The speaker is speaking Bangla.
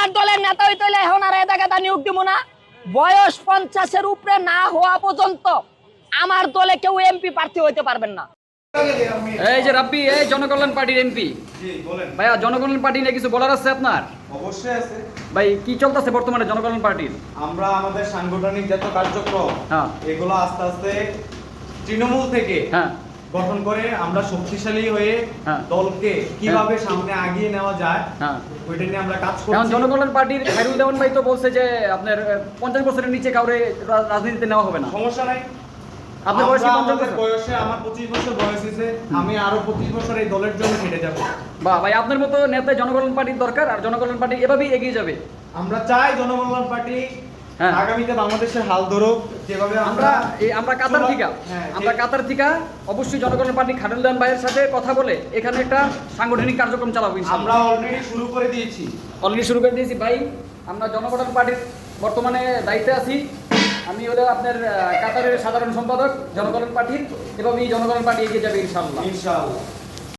আমার দলের নেতা হইতে হইলে এখন আর এটা কথা নিয়োগ দিব না। বয়স পঞ্চাশের উপরে না হওয়া পর্যন্ত আমার দলে কেউ এমপি প্রার্থী হইতে পারবেন না। এই যে রাব্বি এই জনকল্যাণ পার্টির এমপি ভাইয়া জনকল্যাণ পার্টি নিয়ে কিছু বলার আছে আপনার? অবশ্যই আছে। ভাই কি চলতেছে বর্তমানে জনকল্যাণ পার্টির? আমরা আমাদের সাংগঠনিক যত কার্যক্রম হ্যাঁ। এগুলো আস্তে আস্তে তৃণমূল থেকে হ্যাঁ। গঠন করে আমরা শক্তিশালী হয়ে হ্যাঁ। দলকে কীভাবে সামনে আগিয়ে নেওয়া যায় হ্যাঁ। ওইটা নিয়ে আমরা কাজ এখন করছি। জনকল্যাণ পার্টির খাইরুল দেওয়ান ভাই তো বলছে যে আপনার পঞ্চাশ বছরের নিচে কাউরে রাজনীতিতে নেওয়া হবে না। সমস্যা নাই। আপনার বয়স? বয়সে আমার পঁচিশ বছর বয়স হয়েছে আমি আরও পঁচিশ বছর এই দলের জন্য খেটে যাব। বা ভাই আপনার মতো নেতা জনকল্যাণ পার্টির দরকার আর জনকল্যাণ পার্টি এভাবেই এগিয়ে যাবে। আমরা চাই জনকল্যাণ পার্টি হ্যাঁ। আগামীতে বাংলাদেশের হাল ধরুক যেভাবে আমরা এই আমরা কাতার থিকা। হ্যাঁ, আমরা কাতার থিকা অবশ্যই জনকল্যাণ পার্টি দেওয়ান ভাইয়ের সাথে কথা বলে এখানে একটা সাংগঠনিক কার্যক্রম চালাবো আমরা অলরেডি শুরু করে দিয়েছি। অলরেডি শুরু করে দিয়েছি। ভাই আমরা জনকল্যাণ পার্টির বর্তমানে দায়িত্বে আছি। আমি হলো আপনার কাতারের সাধারণ সম্পাদক জনকল্যাণ পার্টির এভাবেই জনকল্যাণ পার্টি এগিয়ে যাবে ইনশাআল্লাহ। ইনশাআল্লাহ।